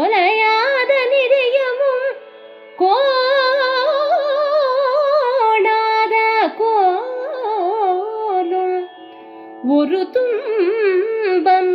தொலையாத நிதியமும் கோணாத கோலும் ஒரு துன்பம்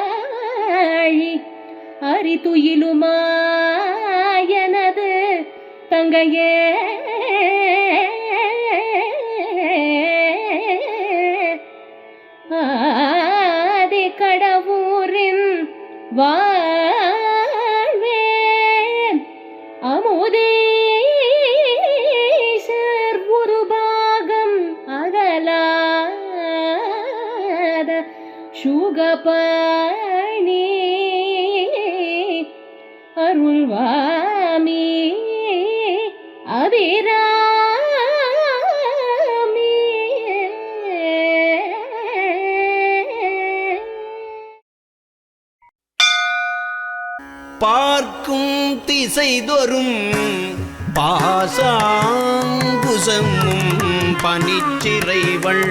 அலையாழி அரிதுயிலுமாயனது தங்கையே சுகபணி அருள்வாமி அபிராமி பார்க்கும் திசைதொரும் பாசாங்குசமும் பனிச்சிறைவள்.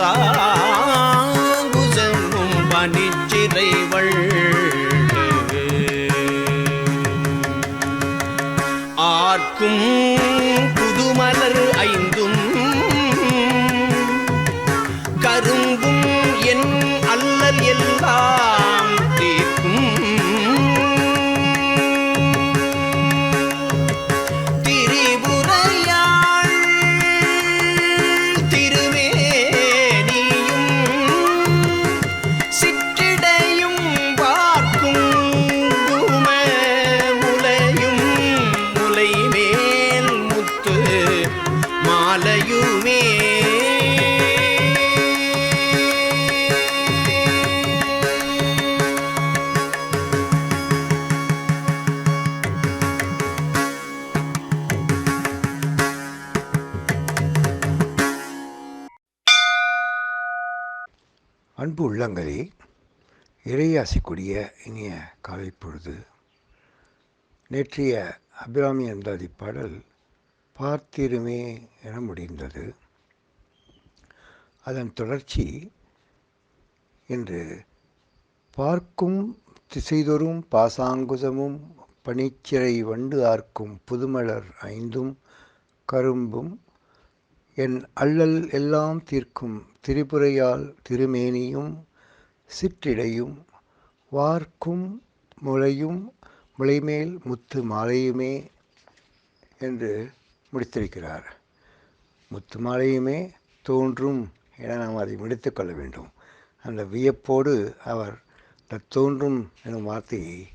பாசாங்குசமும் பனிச்சிறைவள். ஆர்க்கும் புதுமலர் ஐ அன்பு உள்ளங்களே இறையாசிக்கூடிய இனிய காலை பொழுது. நேற்றைய அபிராமி அந்தாதி பாடல் பார்த்திருமே என முடிந்தது. அதன் தொடர்ச்சி இன்று பார்க்கும் திசைதொறும் பாசாங்குசமும் பனிச்சிறை வண்டு ஆர்க்கும் புதுமலர் ஐந்தும் கரும்பும் என் அல்லல் எல்லாம் தீர்க்கும் திரிபுரையால் திருமேனியும் சிற்றிடையும் வார்க்கும் முளையும் முளைமேல் முத்து மாலையுமே என்று முடித்திருக்கிறார். முத்து மாலையுமே தோன்றும் என நாம் அதை முடித்து கொள்ள வேண்டும். அந்த வியப்போடு அவர் இந்த தோன்றும் எனும் வார்த்தையை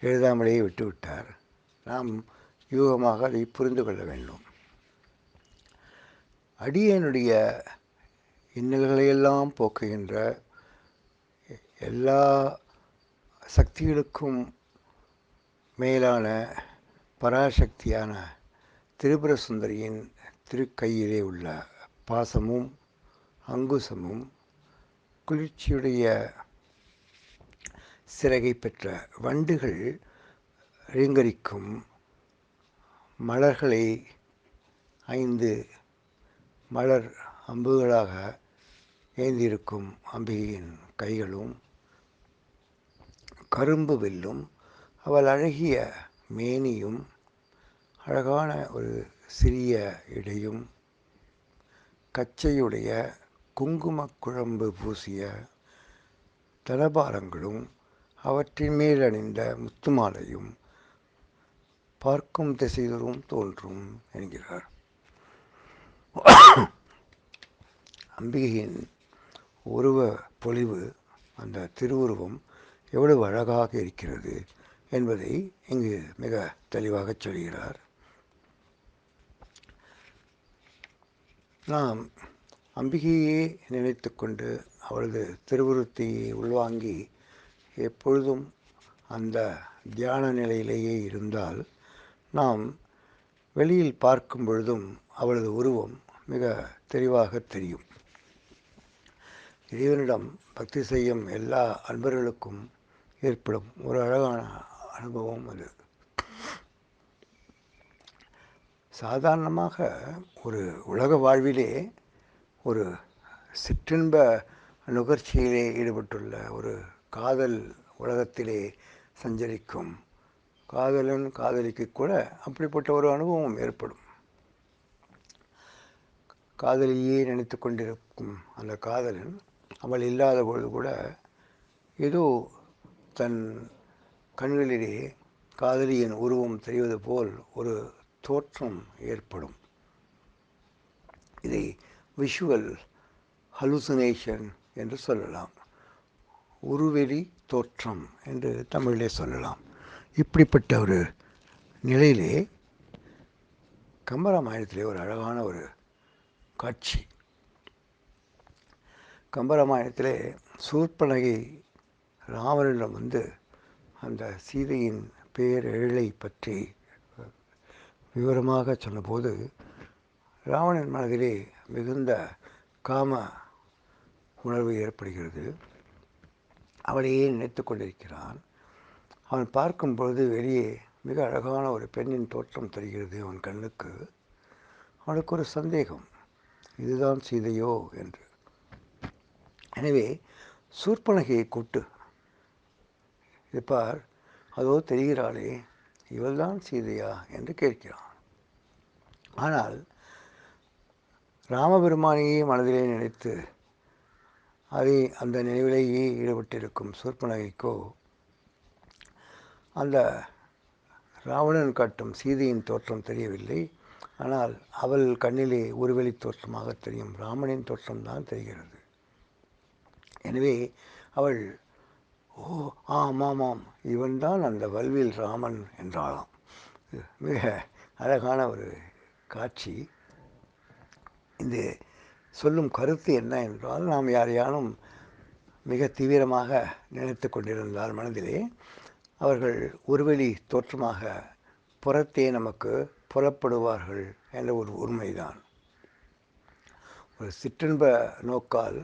எழுதாமலேயே விட்டுவிட்டார். நாம் யூகமாக அதை புரிந்து கொள்ள வேண்டும். அடியனுடைய இன்னல்களையெல்லாம் போக்குகின்ற எல்லா சக்திகளுக்கும் மேலான பராசக்தியான திரிபுர சுந்தரியின் திருக்கையிலே உள்ள பாசமும் அங்குசமும் குளிர்ச்சியுடைய சிறகை பெற்ற வண்டுகள் ரீங்கரிக்கும் மலர்களை ஐந்து மலர் அம்புகளாக ஏந்திருக்கும் அம்பிகையின் கைகளும் கரும்பு வில்லும். அவள் அழகிய மேனியும் அழகான ஒரு சிறிய இடையும். கச்சையுடைய குங்குமக் குழம்பு பூசிய தலபாரங்களும் அவற்றின் மேல் அணிந்த முத்துமாலையும் பார்க்கும் திசைதோறும் தோன்றும் என்கிறார். அம்பிகையின் உருவ பொலிவு அந்த திருவுருவம் எவ்வளவு அழகாக இருக்கிறது என்பதை இங்கு மிக தெளிவாக சொல்கிறார். நாம் அம்பிகையே நினைத்து கொண்டு அவளது திருவுருத்தியை உள்வாங்கி எப்பொழுதும் அந்த தியான நிலையிலேயே இருந்தால் நாம் வெளியில் பார்க்கும் பொழுதும் அவளது உருவம் மிக தெளிவாக தெரியும். இறைவனிடம் பக்தி செய்யும் எல்லா அன்பர்களுக்கும் ஏற்படும் ஒரு அழகான அனுபவம் அது. சாதாரணமாக ஒரு உலக வாழ்விலே ஒரு சிற்றின்ப நுகர்ச்சியிலே ஈடுபட்டுள்ள ஒரு காதல் உலகத்திலே சஞ்சரிக்கும் காதலன் காதலிக்கு கூட அப்படிப்பட்ட ஒரு அனுபவம் ஏற்படும். காதலியே நினைத்து கொண்டிருக்கும் அந்த காதலன் அவள் இல்லாத பொழுது கூட ஏதோ தன் கண்களிலே காதலியின் உருவம் தெரிவது போல் ஒரு தோற்றம் ஏற்படும். இதை விஷுவல் ஹலுசினேஷன் என்று சொல்லலாம். உருவெளி தோற்றம் என்று தமிழிலே சொல்லலாம். இப்படிப்பட்ட ஒரு நிலையிலே கம்பராமாயணத்திலே ஒரு அழகான ஒரு காட்சி கம்பராமாயணத்திலே சூர்பனகை ராவணனிடம் வந்து அந்த சீதையின் பேரெழலை பற்றி விவரமாக சொன்னபோது ராவணன் மனதிலே மிகுந்த காம உணர்வு ஏற்படுகிறது. அவளையே நினைத்து கொண்டிருக்கிறான். அவன் பார்க்கும் பொழுது வெளியே மிக அழகான ஒரு பெண்ணின் தோற்றம் தெரிகிறது அவன் கண்ணுக்கு. அவனுக்கு ஒரு சந்தேகம் இதுதான் சீதையோ? என்று. எனவே சூர்பனகையை கூட்டு. இருப்பார் அதோ தெரிகிறாளே இவள்தான் சீதையா? என்று கேட்கிறான். ஆனால் ராமபெருமானையே மனதிலே நினைத்து அதை அந்த நினைவிலேயே ஈடுபட்டிருக்கும் சூர்பனகைக்கோ? அந்த ராவணன் காட்டும் சீதையின் தோற்றம் தெரியவில்லை. ஆனால் அவள் கண்ணிலே ஒருவெளி தோற்றமாக தெரியும். ராமனின் தோற்றம்தான் தெரிகிறது. எனவே அவள் ஓ ஆமாமாம் இவன்தான் அந்த வல்வில் ராமன் என்றாளாம். மிக அழகான ஒரு காட்சி. இந்த சொல்லும் கருத்து என்ன என்றால் நாம் யாரையானும் மிக தீவிரமாக நினைத்து கொண்டிருந்தால் மனதிலே அவர்கள் ஒருவெளி தோற்றமாக புறத்தே நமக்கு புறப்படுவார்கள் என்ற ஒரு உண்மைதான். ஒரு சிற்றின்ப நோக்கால்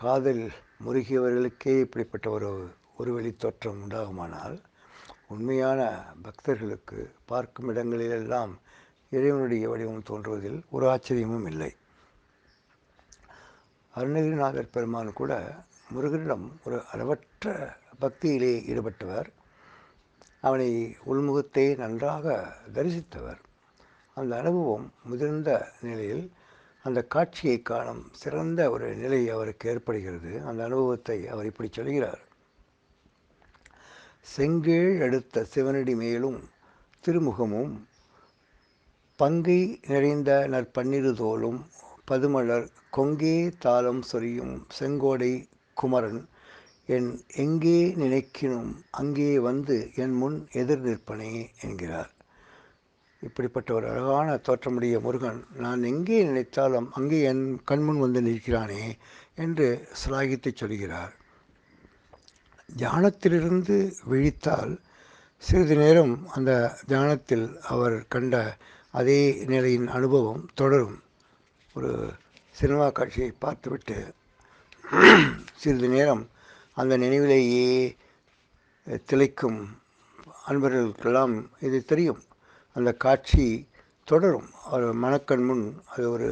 காதல் முருகியவர்களுக்கே இப்படிப்பட்ட ஒரு ஒரு வழி தோற்றம் உண்டாகுமானால் உண்மையான பக்தர்களுக்கு பார்க்கும் இடங்களிலெல்லாம் இறைவனுடைய வடிவம் தோன்றுவதில் ஒரு ஆச்சரியமும் இல்லை. அருணகிரிநாதர் பெருமான் கூட முருகனிடம் ஒரு அளவற்ற பக்தியிலே ஈடுபட்டவர். அவனை உள்முகத்தை நன்றாக தரிசித்தவர். அந்த அனுபவம் முதிர்ந்த நிலையில் அந்த காட்சியை காணும் சிறந்த ஒரு நிலை அவருக்கு ஏற்படுகிறது. அந்த அனுபவத்தை அவர் இப்படி சொல்கிறார். செங்கீழ் அடுத்த சிவனடி மேலும் திருமுகமும் பங்கை நிறைந்த நற்பன்னிரு தோலும் பதுமலர் கொங்கே தாளம் சொரியும் செங்கோடை குமரன் என் எங்கே நினைக்கினும் அங்கே வந்து என் முன் எதிர் நிற்பனே என்கிறார். இப்படிப்பட்ட ஒரு அழகான தோற்றமுடைய முருகன் நான் எங்கே நினைத்தாலும் அங்கே என் கண்முன் வந்து நிற்கிறானே என்று சிலாகித்து சொல்கிறார். தியானத்திலிருந்து விழித்தால் சிறிது நேரம் அந்த தியானத்தில் அவர் கண்ட அதே நிலையின் அனுபவம் தொடரும். ஒரு சினிமா காட்சியை பார்த்துவிட்டு சிறிது நேரம் அந்த நினைவிலேயே திளைக்கும் அன்பர்களுக்கெல்லாம் இது தெரியும். அந்த காட்சி தொடரும். அவர் மனக்கண் முன் அது ஒரு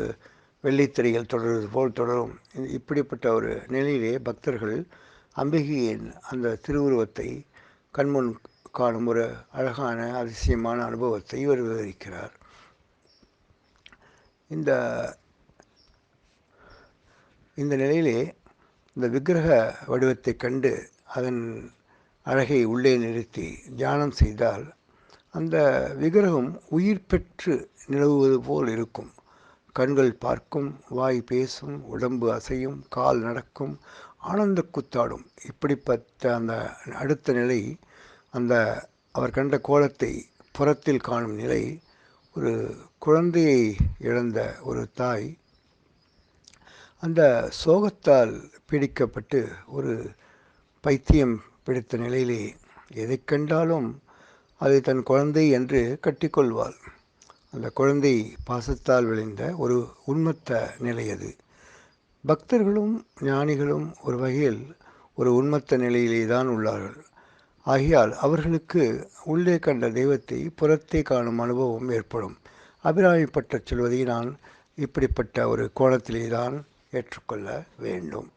வெள்ளித்திரையில் தொடர்வது போல் தொடரும். இப்படிப்பட்ட ஒரு நிலையிலே பக்தர்கள் அம்பிகையின் அந்த திருவுருவத்தை கண்முன் காணும் ஒரு அழகான அதிசயமான அனுபவத்தை இவர் விவரிக்கிறார். இந்த இந்த நிலையிலே இந்த விக்கிரக வடிவத்தை கண்டு அதன் அழகை உள்ளே நிறுத்தி தியானம் செய்தால் அந்த விக்கிரகம் உயிர் பெற்று நிலவுவது போல் இருக்கும். கண்கள் பார்க்கும் வாய் பேசும் உடம்பு அசையும் கால் நடக்கும் ஆனந்த குத்தாடும். இப்படிப்பட்ட அந்த அடுத்த நிலை அந்த அவர் கண்ட கோலத்தை புறத்தில் காணும் நிலை ஒரு குழந்தையை இழந்த ஒரு தாய் அந்த சோகத்தால் பீடிக்கப்பட்டு ஒரு பைத்தியம் பிடித்த நிலையிலே எதை கண்டாலும் அதை தன் குழந்தை என்று கட்டிக்கொள்வாள். அந்த குழந்தை பாசத்தால் விளைந்த ஒரு உண்மத்த நிலை அது. பக்தர்களும் ஞானிகளும் ஒரு வகையில் ஒரு உண்மத்த நிலையிலே தான் உள்ளார்கள். ஆகையால் அவர்களுக்கு உள்ளே கண்ட தெய்வத்தை புறத்தே காணும் அனுபவம் ஏற்படும். அபிராமிப்பட்ட சொல்வதை நான் இப்படிப்பட்ட ஒரு கோணத்திலே தான் ஏற்றுக்கொள்ள வேண்டும்.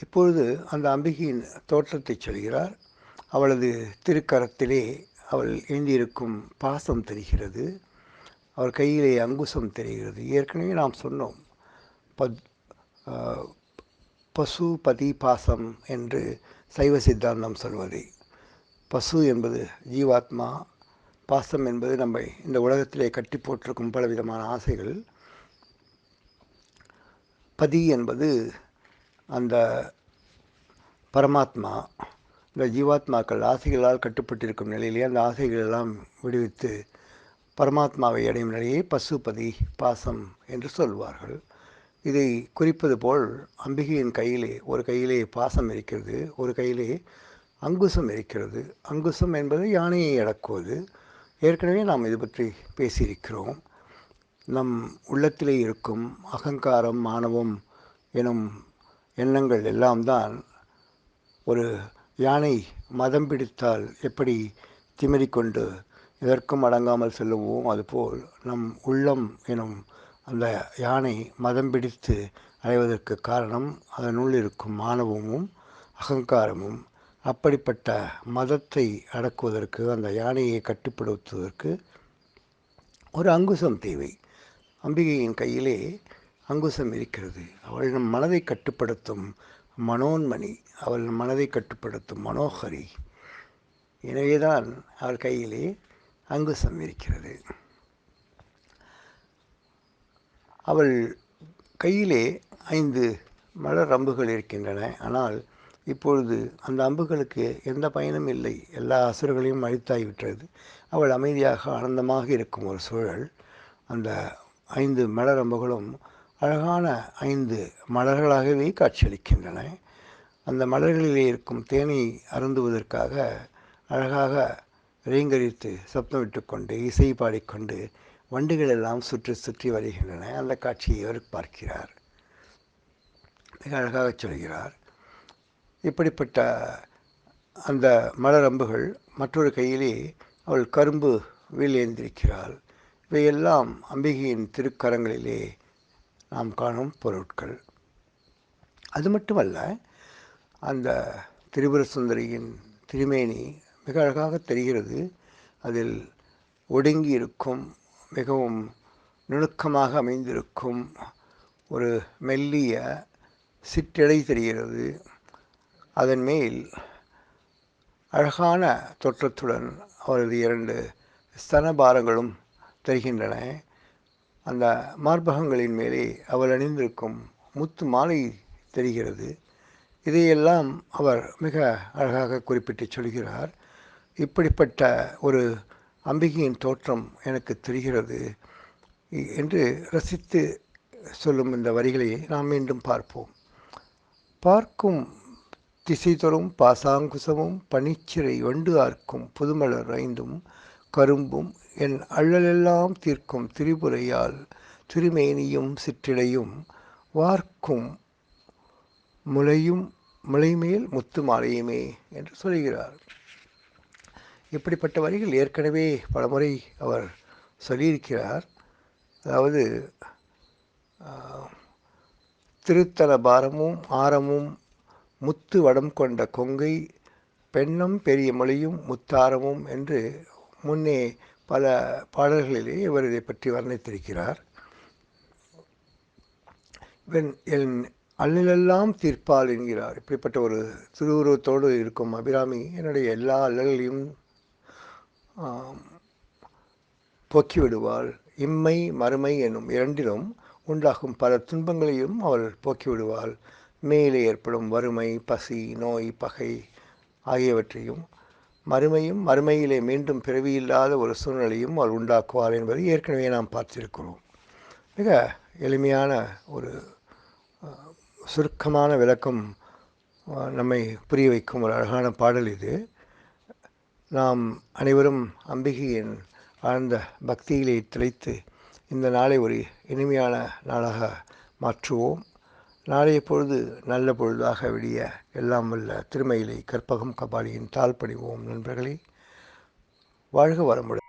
இப்பொழுது அந்த அம்பிகையின் தோற்றத்தை சொல்கிறார். அவளது திருக்கரத்திலே அவள் எழுந்தியிருக்கும் பாசம் தெரிகிறது. அவர் கையிலே அங்குசம் தெரிகிறது. ஏற்கனவே நாம் சொன்னோம் பத் பசு பதி பாசம் என்று சைவ சித்தாந்தம் சொல்வதை. பசு என்பது ஜீவாத்மா பாசம் என்பது நம்மை இந்த உலகத்திலே கட்டி போட்டிருக்கும் பலவிதமான ஆசைகள். பதி என்பது அந்த பரமாத்மா இந்த ஜீவாத்மாக்கள் ஆசைகளால் கட்டுப்பட்டிருக்கும் நிலையிலே அந்த ஆசைகளெல்லாம் விடுவித்து பரமாத்மாவை அடையும் நிலையை பசுபதி பாசம் என்று சொல்வார்கள். இதை குறிப்பது போல் அம்பிகையின் கையிலே ஒரு கையிலே பாசம் இருக்கிறது ஒரு கையிலே அங்குசம் இருக்கிறது. அங்குசம் என்பது யானையை அடக்குவது. ஏற்கனவே நாம் இது பற்றி பேசியிருக்கிறோம். நம் உள்ளத்திலே இருக்கும் அகங்காரம் மாணவம் எனும் எண்ணங்கள் எல்லாம் தான் ஒரு யானை மதம் பிடித்தால் எப்படி திமிரிக்கொண்டு எதற்கும் அடங்காமல் செல்லுவோம்? அதுபோல் நம் உள்ளம் எனும் அந்த யானை மதம் பிடித்து அடைவதற்கு காரணம் அதனுள் இருக்கும் மாணவமும் அகங்காரமும். அப்படிப்பட்ட மதத்தை அடக்குவதற்கு அந்த யானையை கட்டுப்படுத்துவதற்கு ஒரு அங்குசம் தேவை. அம்பிகையின் கையிலே அங்குசம் இருக்கிறது. அவள் நம் மனதை கட்டுப்படுத்தும் மனோன்மணி. அவள் மனதை கட்டுப்படுத்தும் மனோகரி. எனவேதான் அவள் கையிலே அங்குசம் இருக்கிறது அவள் கையிலே ஐந்து மலர் அம்புகள் இருக்கின்றன. ஆனால் இப்பொழுது அந்த அம்புகளுக்கு எந்த பயனும் இல்லை. எல்லா அசுரர்களையும் அழித்தாகிவிட்டது அவள் அமைதியாக ஆனந்தமாக இருக்கும் ஒரு சூழல். அந்த ஐந்து மலர் அம்புகளும் அழகான ஐந்து மலர்களாகவே காட்சியளிக்கின்றன. அந்த மலர்களிலே இருக்கும் தேனை அருந்துவதற்காக அழகாக ரீங்கரித்து சப்தம் விட்டுக்கொண்டு இசை பாடிக்கொண்டு வண்டுகள் எல்லாம் சுற்றி சுற்றி வருகின்றன. அந்த காட்சியை அவர் பார்க்கிறார். மிக அழகாக சொல்கிறார். இப்படிப்பட்ட அந்த மலரம்புகள் மற்றொரு கையிலே அவள் கரும்பு வீல் ஏந்திருக்கிறாள். இவையெல்லாம் அம்பிகையின் திருக்கரங்களிலே நாம் காணும் பொருட்கள். அது மட்டுமல்ல அந்த திரிபுர சுந்தரியின் திருமேனி மிக அழகாக தெரிகிறது. அதில் ஒடுங்கி இருக்கும் மிகவும் நுணுக்கமாக அமைந்திருக்கும் ஒரு மெல்லிய சிற்றடை தெரிகிறது. அதன் மேல் அழகான தோற்றத்துடன் அவரது இரண்டு ஸ்தனபாரங்களும் தெரிகின்றன. அந்த மார்பகங்களின் மேலே அவள் அணிந்திருக்கும் முத்து மாலை தெரிகிறது. இதையெல்லாம் அவர் மிக அழகாக குறிப்பிட்டு சொல்கிறார். இப்படிப்பட்ட ஒரு அம்பிகையின் தோற்றம் எனக்கு தெரிகிறது இ- என்று ரசித்து சொல்லும் இந்த வரிகளை நாம் மீண்டும் பார்ப்போம். பார்க்கும் திசை தரும் பாசாங்குசமும் பனிச்சிறை வண்டு ஆர்க்கும் புதுமலர் ஐந்தும் கரும்பும் என் அள்ளலெல்லாம் தீர்க்கும் திரிபுரையால் திருமேனியும் சிற்றிடையும் வார்க்கும் முளையும் முளைமேல் முத்து மாலையுமே என்று சொல்கிறார். இப்படிப்பட்ட வரிகள் ஏற்கனவே பலமுறை அவர் சொல்லியிருக்கிறார். அதாவது திருத்தல பாரமும் ஆரமும் முத்து வடம் கொண்ட கொங்கை பெண்ணம் பெரிய மொழியும் முத்தாரமும் என்று முன்னே பல பாடல்களிலே இவர் இதை பற்றி வர்ணித்திருக்கிறார். இவன் என் அல்லலெல்லாம் தீர்ப்பால் என்கிறார். இப்படிப்பட்ட ஒரு திருவுருவத்தோடு இருக்கும் அபிராமி என்னுடைய எல்லா அல்லல்களையும் போக்கிவிடுவாள். போக்கி விடுவாள் இம்மை மறுமை என்னும் இரண்டிலும் உண்டாகும் பல துன்பங்களையும் அவள் போக்கி விடுவாள் மேலே ஏற்படும் வறுமை பசி நோய் பகை ஆகியவற்றையும் மறுமையும் மறுமையிலே மீண்டும் பிறவியில்லாத ஒரு சூழ்நிலையும் அவர் உண்டாக்குவார் என்பதை ஏற்கனவே நாம் பார்த்திருக்கிறோம். மிக எளிமையான ஒரு சுருக்கமான விளக்கம் நம்மை புரிய வைக்கும் ஒரு அழகான பாடல் இது. நாம் அனைவரும் அம்பிகையின் ஆழ்ந்த பக்தியிலே திளைத்து இந்த நாளை ஒரு இனிமையான நாளாக மாற்றுவோம். நாளைய பொழுது நல்ல பொழுதாக விடிய எல்லாம் வல்ல திருமயிலை கற்பகம் கபாலியின் தாழ் பணிவோம் நண்பர்களே. வாழ்க வரமுடன்